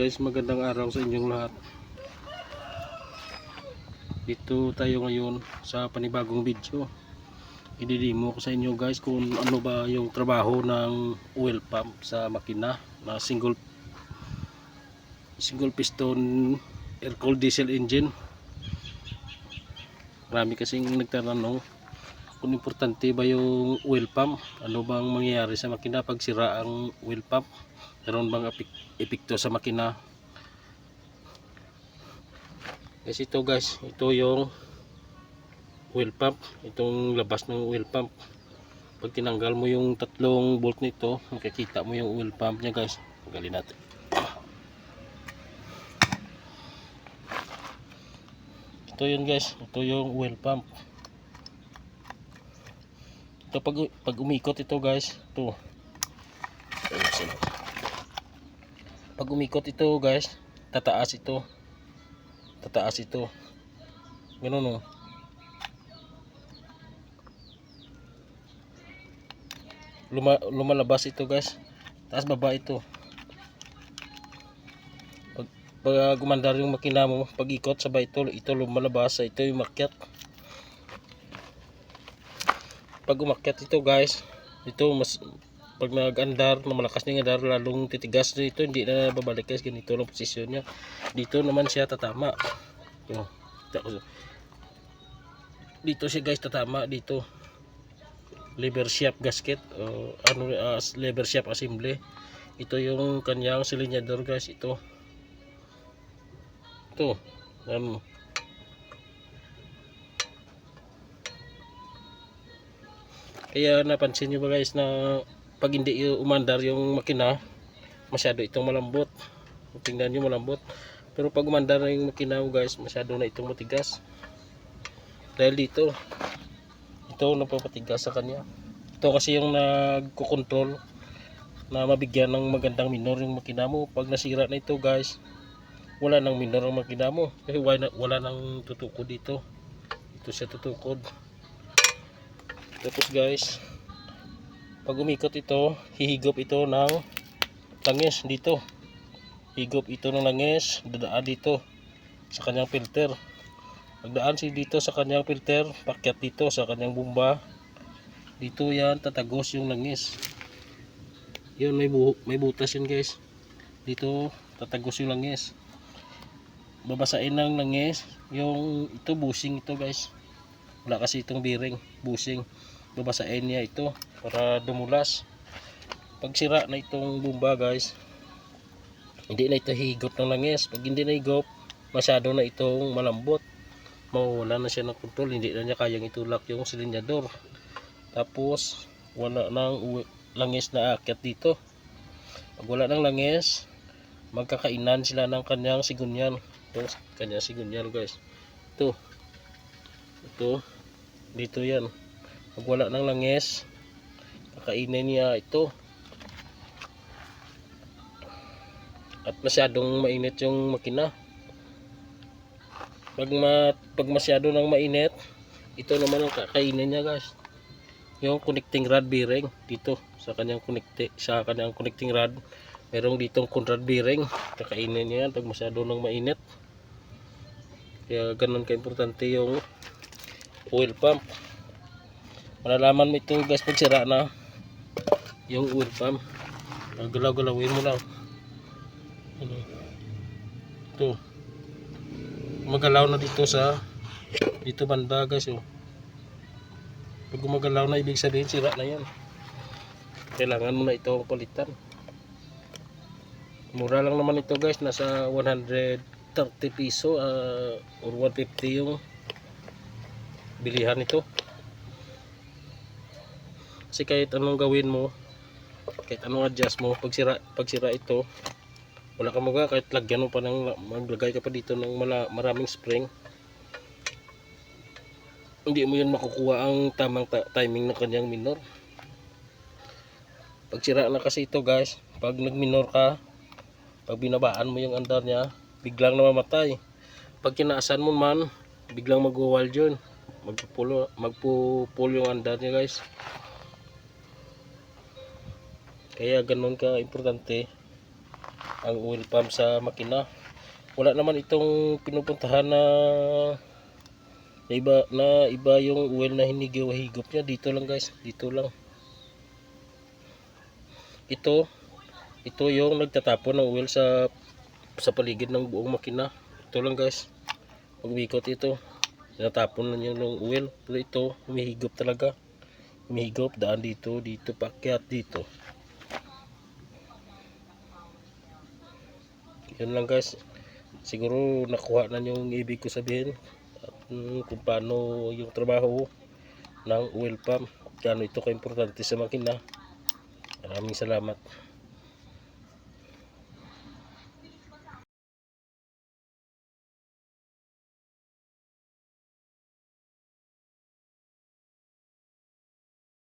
guys, magandang araw sa inyong lahat. Dito tayo ngayon sa panibagong video. Ididimo ko sa inyo guys kung ano ba yung trabaho ng oil pump sa makina na single single piston air cooled diesel engine. Marami kasing nagtatanong kung importante ba yung oil pump, ano bang mangyayari sa makina pag sira ang oil pump, meron bang epek- epekto sa makina. Guys, ito guys, ito yung oil pump, itong labas ng oil pump. Pag tinanggal mo yung tatlong bolt nito, makikita mo yung oil pump niya guys. Tanggalin natin. Ito yun guys, ito yung oil pump ito pag, pag umikot ito guys ito. Pag umikot ito guys tataas ito. Tataas ito. Ganun o Luma, lumalabas ito guys. Taas baba ito. Pag, pag gumandar yung makina mo pag ikot sabay ito ito lumalabas ito yung makyat pag umakyat ito guys. Ito mas pag nag-andar na malakas yung andar lalong titigas. Ito hindi na babalik guys. Ganito lang posisyon niya. Dito naman siya tatama. Ito, dito siya guys tatama. Dito. Lever shaft gasket. O ano uh, lever shaft assembly. Ito yung kanyang silinyador guys. Ito. Ito. Ano Kaya napansin nyo ba guys na pag hindi umandar yung makina, masyado itong malambot. Tingnan nyo malambot. Pero pag umandar yung makina guys, masyado na itong matigas. Dahil dito, ito napapatigas sa kanya. Ito kasi yung nagkukontrol na mabigyan ng magandang minor yung makina mo. Pag nasira na ito guys, wala nang minor ang makina mo. Kasi wala, wala nang tutukod dito. Ito siya tutukod. Tapos guys, pag umikot ito, hihigop ito ng langis dito. Higop ito ng langis, dadaan dito sa kanyang filter. Pagdaan si dito sa kanyang filter, pakyat dito sa kanyang bumba. Dito yan, tatagos yung langis. Yun, may, bu may butas yun guys. Dito, tatagos yung langis. Babasain ng langis, yung ito bushing ito guys wala kasi itong bearing busing. Babasain niya ito para dumulas. Pag sira na itong bumba guys hindi na ito higop ng langis. Pag hindi na higop masyado na itong malambot. Mawala na siya ng control. Hindi na niya kayang itulak yung silinyador. Tapos wala nang langis na akyat dito. Pag wala ng langis magkakainan sila ng kanyang sigunyan. Ito kanyang sigunyan guys. Ito ito dito yan. Pag wala ng langis kakainin niya ito. At masyadong mainit yung makina. Pag, ma, pag masyado nang mainit ito naman ang kakainin niya guys. Yung connecting rod bearing dito sa kanyang connecti, sa kanyang connecting rod. Merong ditong rod bearing kakainin niya pag masyado nang mainit. Kaya ganun ka importante yung oil pump. Malalaman mo ito guys pag sira na yung oil pump. Galaw galawin mo lang. Ano? Ito. Gumagalaw na dito sa dito banda guys oh. pag gumagalaw na ibig sabihin sira na yan. Kailangan mo na ito palitan. Mura lang naman ito guys. Nasa 130 piso uh, or 150 yung bilihan ito kasi kahit anong gawin mo kahit anong adjust mo pag sira, pag sira ito wala ka mga kahit lagyan mo pa ng maglagay ka pa dito ng mala, maraming spring hindi mo yun makukuha ang tamang ta timing ng kanyang minor. Pag sira na kasi ito guys pag nag minor ka pag binabaan mo yung andar niya biglang namamatay. Pag kinaasan mo man biglang mag-wild yun magpupulo magpupulo yung andar niya guys. Kaya ganun ka importante ang oil pump sa makina. Wala naman itong pinupuntahan na na iba na iba yung oil na hinigop niya. Dito lang guys. Dito lang. Ito ito yung nagtatapon ng oil sa sa paligid ng buong makina. Ito lang guys. Pag ito tinatapon na niya ng oil pero ito. Humihigop talaga. Humihigop daan dito dito pakyat dito. Yun lang guys. Siguro nakuha na yung ibig ko sabihin. At mm, kung paano yung trabaho ng oil pump kano ito ka-importante sa makina. Maraming salamat